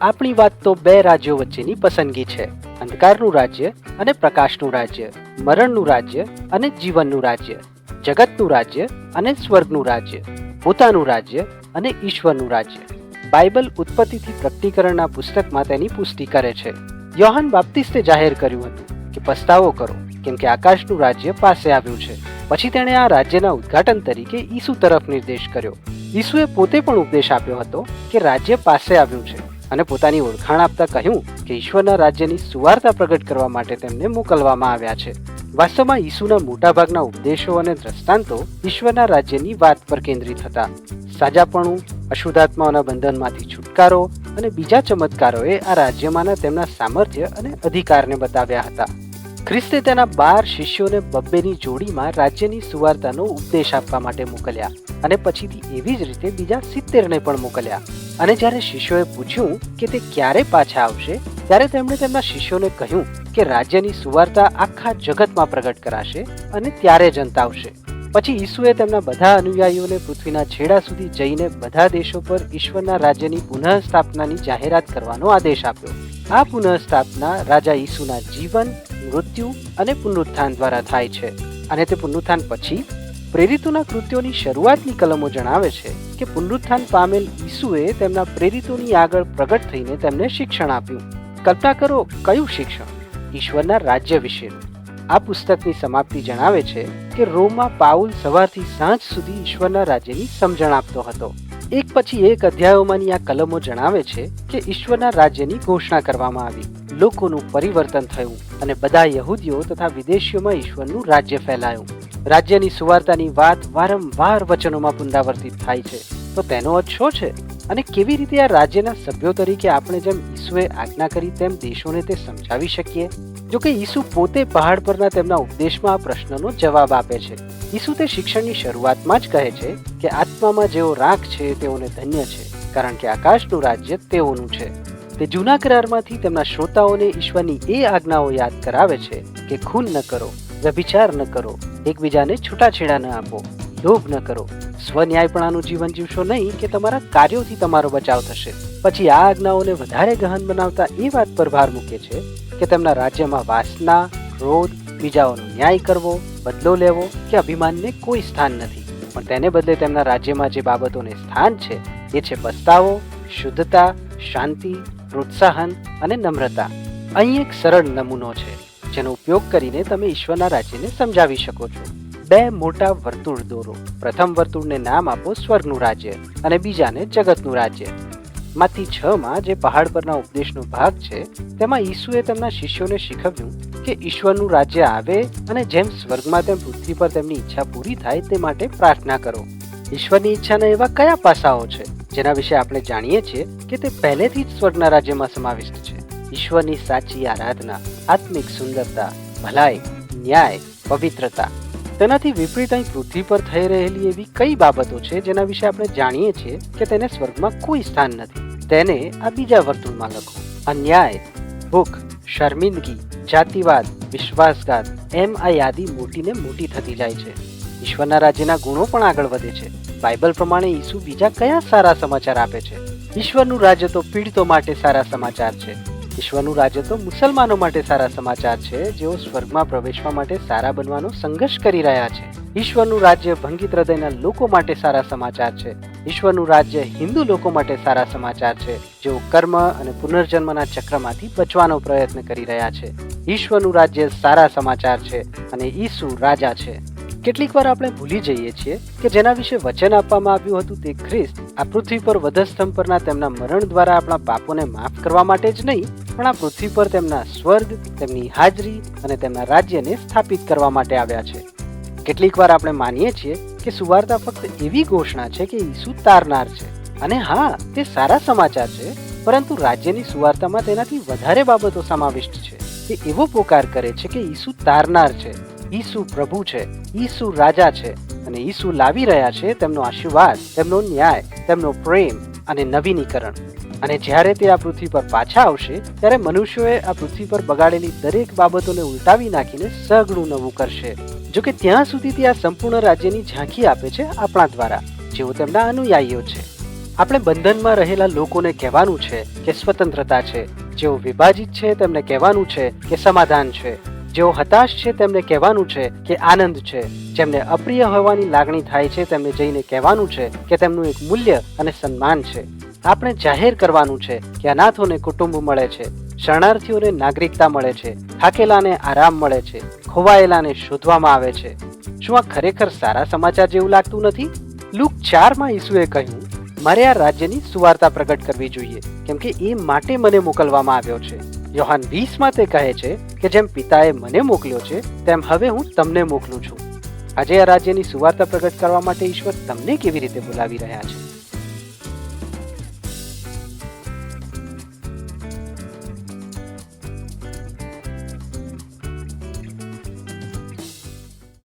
આપણી વાત તો બે રાજ્યો વચ્ચેની પસંદગી છે. અંધકારનું રાજ્ય અને પ્રકાશનું રાજ્ય. મરણનું રાજ્ય અને જીવનનું રાજ્ય. જગતનું રાજ્ય અને સ્વર્ગનું રાજ્ય. પોતાનું રાજ્ય અને ઈશ્વરનું રાજ્ય. બાઇબલ ઉત્પત્તિથી પ્રગટીકરણના પુસ્તકમાં તેની પુષ્ટિ કરે છે. યોહાન બાપ્તિસ્તે જાહેર કર્યું હતું કે પસ્તાવો કરો, કેમ કે આકાશનું રાજ્ય પાસે આવ્યું છે. પછી તેણે આ રાજ્યના ઉદ્ઘાટન તરીકે ઈસુ તરફ નિર્દેશ કર્યો. ઈસુએ પોતે પણ ઉપદેશ આપ્યો હતો કે રાજ્ય પાસે આવ્યું છે. અને પોતાની ઓળખાણ આપતા કહ્યું કે ઈશ્વરના રાજ્યની સુવાર્તા પ્રગટ કરવા માટે તેમને મોકલવામાં આવ્યા છે. વાસ્તવમાં ઈસુના મોટાભાગના ઉપદેશો અને દ્રષ્ટાંતો ઈશ્વરના રાજ્યની વાત પર કેન્દ્રિત હતા. સાજાપણું, અશુદ્ધાત્માઓના બંધનમાંથી છુટકારો અને બીજા ચમત્કારોએ આ રાજ્યમાંના તેમના સામર્થ્ય અને અધિકારને બતાવ્યા હતા. ખ્રિસ્તે તેના બાર શિષ્યોને બબ્બેની જોડીમાં રાજ્યની સુવાર્તાનો ઉપદેશ આપવા માટે મોકલ્યા અને પછીથી એવી જ રીતે બીજા સિત્તેરને પણ મોકલ્યા. અને જ્યારે શિષ્યોએ પૂછ્યું કે તે ક્યારે પાછા આવશે, ત્યારે તેમણે તેમના શિષ્યોને કહ્યું કે રાજ્યની સુવાર્તા આખા જગતમાં પ્રગટ કરાશે અને ત્યારે જ અંત આવશે. પછી ઈસુએ તેમના બધા અનુયાયીઓને પૃથ્વીના છેડા સુધી જઈને બધા દેશો પર ઈશ્વરના રાજ્યની પુનઃસ્થાપનાની જાહેરાત કરવાનો આદેશ આપ્યો. આ પુનઃસ્થાપના રાજા ઈસુના જીવન, મૃત્યુ અને પુનરુત્થાન દ્વારા થાય છે. અને તે પુનરુત્થાન પછી પ્રેરિતોના કૃત્યોની શરૂઆતની કલમો જણાવે છે કે પુનરુત્થાન પામેલ ઈસુએ તેમના પ્રેરિતોની આગળ પ્રગટ થઈને તેમને શિક્ષણ આપ્યું. કલ્પના કરો કયું શિક્ષણ? ઈશ્વરના રાજ્ય વિશેનું. આ પુસ્તકની સમાપ્તિ જણાવે છે કે રોમમાં પાઉલ સવારથી સાંજ સુધી ઈશ્વરના રાજ્યની સમજણ આપતો હતો. એક પછી એક અધ્યાયોમાંની આ કલમો જણાવે છે કે ઈશ્વરના રાજ્યની ઘોષણા કરવામાં આવી. લોકોનું પરિવર્તન થયું અને બધા યહૂદીઓ તથા વિદેશીઓમાં ઈશ્વરનું રાજ્ય ફેલાયું. રાજ્યની સુવાર્તાની વાત વારંવાર વચનોમાં પુનરાવર્તિત થાય છે. તો તેનો અર્થ શું છે? અને કેવી રીતે આ રાજ્યના સભ્યો તરીકે આપણે જેમ ઈસુએ આજ્ઞા કરી તેમ દેશોને તે સમજાવી શકીએ? જો કે ઈસુ પોતે પહાડ પરના તેમના ઉપદેશમાં આ પ્રશ્નનો જવાબ આપે છે. ઈસુ તે શિક્ષણની શરૂઆતમાં જ કહે છે કે આત્મામાં જેઓ રાખ છે તેઓને ધન્ય છે, કારણ કે આકાશનું રાજ્ય તેઓનું છે. તે જૂના કરારમાંથી તેમના શ્રોતાઓને ઈશ્વરની એ આજ્ઞાઓ યાદ કરાવે છે કે ખૂન ન કરો, વ્યભિચાર ન કરો, એકબીજાને છૂટાછેડા ન આપો, લોભ ન કરો. સ્વન્યાયપણાનું જીવન જીવશો નહીં કે તમારા કાર્યોથી તમારો બચાવ થશે. પછી આ આજ્ઞાઓને વધારે ગહન બનાવતા એ વાત પર ભાર મૂકે છે કે તેમના રાજ્યમાં વાસના, ક્રોધ, બીજાઓનો ન્યાય કરવો, બદલો લેવો કે અભિમાનને કોઈ સ્થાન નથી. પણ તેને બદલે તેમના રાજ્યમાં જે બાબતોને સ્થાન છે, એ છે પસ્તાવો, શુદ્ધતા, શાંતિ, પ્રોત્સાહન અને નમ્રતા. અહીં એક સરળ નમૂનો છે, જેનો ઉપયોગ કરીને તમે ઈશ્વરના રાજ્યને સમજાવી શકો છો. બે મોટા વર્તુળ દોરો. પ્રથમ વર્તુળને નામ આપો સ્વર્ગનું રાજ્ય અને બીજાને જગતનું રાજ્ય. માંથી છ માં જે પહાડ પરના ઉપદેશનો ભાગ છે, તેમાં ઈસુએ તેમના શિષ્યોને શીખવ્યું કે ઈશ્વરનું રાજ્ય આવે અને જેમ સ્વર્ગમાં તેમ પૃથ્વી પર તેમની ઈચ્છા પૂરી થાય તે માટે પ્રાર્થના કરો. ઈશ્વરની ઈચ્છાના એવા કયા પાસાઓ છે? જેના વિશે આપણે જાણીએ છીએ કે તે પહેલેથી જ સ્વર્ગના રાજ્યમાં સમાવિષ્ટ છે. ઈશ્વરની સાચી આરાધના, આત્મિક સુંદરતા, ભલાઈ, ન્યાય, પવિત્રતા. તેનાથી વિપરીત અહીં પૃથ્વી પર થઈ રહેલી એવી કઈ બાબતો છે જેના વિશે આપણે જાણીએ છીએ કે તેને સ્વર્ગમાં કોઈ સ્થાન નથી? તેને આ બીજા વર્તુળમાં લખો. અન્યાય, ભૂખ, શર્મિંદગી, જાતિવાદ, વિશ્વાસઘાત, એમ આ યાદી મોટીને મોટી થતી જાય છે. ઈશ્વરના રાજ્યના ગુણો પણ આગળ વધે છે. બાઇબલ પ્રમાણે ઈસુ બીજા કયા સારા સમાચાર આપે છે? ઈશ્વરનું રાજ્ય તો પીડિતો માટે સારા સમાચાર છે. ઈશ્વરનું રાજ્ય તો મુસલમાનો માટે સારા સમાચાર છે. જેઓ સ્વર્ગમાં પ્રવેશવા માટે સારા બનવાનો સંઘર્ષ કરી રહ્યા છે. ઈશ્વરનું રાજ્ય ભંગિત હૃદયના લોકો માટે સારા સમાચાર છે. ઈશ્વરનું રાજ્ય હિન્દુ લોકો માટે સારા સમાચાર છે. જેઓ કર્મ અને પુનર્જન્મના ચક્રમાંથી બચવાનો પ્રયત્ન કરી રહ્યા છે. ઈશ્વરનું રાજ્ય સારા સમાચાર છે અને ઈસુ રાજા છે. કેટલીક વાર આપણે ભૂલી જઈએ છીએ કે જેના વિશે વચન આપવામાં આવ્યું હતું તે ખ્રિસ્ત આ પૃથ્વી પર વધસ્તંભ પરના તેમના મરણ દ્વારા આપણા પાપોને માફ કરવા માટે જ નહીં પણ આ પૃથ્વી પર તેમના સ્વર્ગ, તેમની હાજરી અને તેમના રાજ્યને સ્થાપિત કરવા માટે આવ્યા છે. કેટલીક વાર આપણે માનીએ છીએ કે સુવાર્તા ફક્ત એવી ઘોષણા છે કે ઈસુ તારનાર છે. અને હા, તે સારા સમાચાર છે, પરંતુ રાજ્યની સુવાર્તામાં તેનાથી વધારે બાબતો સમાવિષ્ટ છે. તે એવો પોકાર કરે છે કે ઈસુ તારનાર છે, ઈસુ પ્રભુ છે, ઈસુ રાજા છે અને ઈસુ લાવી રહ્યા છે તેમનો આશીર્વાદ, તેમનો ન્યાય, તેમનો પ્રેમ અને નવીનીકરણ. અને જ્યારે તે આ પૃથ્વી પર પાછા આવશે, ત્યારે મનુષ્યોએ આ પૃથ્વી પર બગાડેલી દરેક બાબતોને ઉલટાવી નાખીને સઘળું નવું કરશે. જો કે ત્યાં સુધી તે આ સંપૂર્ણ રાજ્યની ઝાંખી આપે છે આપણા દ્વારા, જેઓ તેમના અનુયાયીઓ છે. આપણે બંધનમાં રહેલા લોકોને કહેવાનું છે કે સ્વતંત્રતા છે. જેઓ વિભાજિત છે તેમને કહેવાનું છે કે સમાધાન છે. જેઓ હતાશ છે તેમને કહેવાનું છે કે આનંદ છે. જેમને અપ્રિય હોવાની લાગણી થાય છે તેમને જઈને કહેવાનું છે કે તેમનું એક મૂલ્ય અને સન્માન છે. આપણે જાહેર કરવાનું છે કે અનાથોને કુટુંબ મળે છે, શરણાર્થીઓને નાગરિકતા મળે છે, થાકેલાને આરામ મળે છે, ખોવાયેલાને શોધવામાં આવે છે. શું આ ખરેખર સારા સમાચાર જેવું લાગતું નથી? લુક ચારમાં ઈસુએ કહ્યું, મારે આ રાજ્યની સુવાર્તા પ્રગટ કરવી જોઈએ, કેમ કે એ માટે મને મોકલવામાં આવ્યો છે. યોહાન વીસમાં તે કહે છે કે, જેમ પિતાએ મને મોકલ્યો છે, તેમ હવે હું તમને મોકલું છું. આજે આ રાજ્યની સુવાર્તા પ્રગટ કરવા માટે ઈશ્વર તમને કેવી રીતે બોલાવી રહ્યા છે?